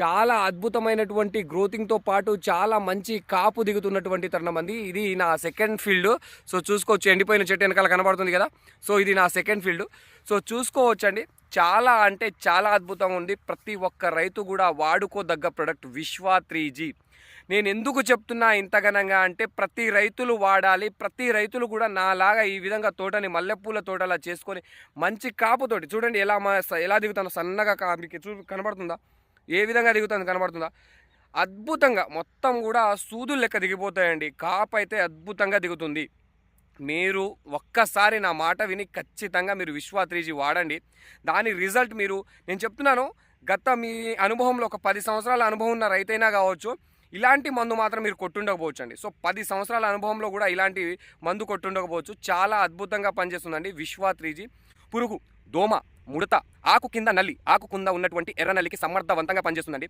చాలా అద్భుతమైనటువంటి గ్రోతింగ్తో పాటు చాలా మంచి కాపు దిగుతున్నటువంటి తరుణం అంది. ఇది నా సెకండ్ ఫీల్డ్. సో చూసుకోవచ్చు ఎండిపోయిన చెట్టు వెనకాల కనబడుతుంది కదా. సో ఇది నా సెకండ్ ఫీల్డ్. సో చూసుకోవచ్చండి. చాలా అంటే చాలా అద్భుతంగా ఉంది. ప్రతి ఒక్క రైతు కూడా వాడుకోదగ్గ ప్రొడక్ట్ విశ్వా త్రీ జీ. నేను ఎందుకు చెప్తున్నా ఇంతగనంగా అంటే ప్రతి రైతులు వాడాలి. ప్రతి రైతులు కూడా నాలాగా ఈ విధంగా తోటని మల్లెపూల తోటలా చేసుకొని మంచి కాపుతోటి చూడండి ఎలా ఎలా దిగుతాను సన్నగా కా మీకు చూ కనబడుతుందా? ఏ విధంగా దిగుతుంది కనబడుతుందా? అద్భుతంగా మొత్తం కూడా సూదులు లెక్క దిగిపోతాయండి. కాపు అయితే అద్భుతంగా దిగుతుంది. మీరు ఒక్కసారి నా మాట విని ఖచ్చితంగా మీరు విశ్వా త్రీజీ వాడండి. దాని రిజల్ట్ మీరు నేను చెప్తున్నాను గత మీ అనుభవంలో ఒక పది సంవత్సరాల అనుభవం ఉన్న రైతైనా కావచ్చు ఇలాంటి మందు మాత్రం మీరు కొట్టుండకపోవచ్చు అండి సో పది సంవత్సరాల అనుభవంలో కూడా ఇలాంటి మందు కొట్టుండకపోవచ్చు. చాలా అద్భుతంగా పనిచేస్తుందండి విశ్వా త్రీజీ పురుగు దోమ ముడత ఆకు కింద నల్లి ఆకు కింద ఉన్నటువంటి ఎర్ర నల్లికి సమర్థవంతంగా పనిచేస్తుందండి.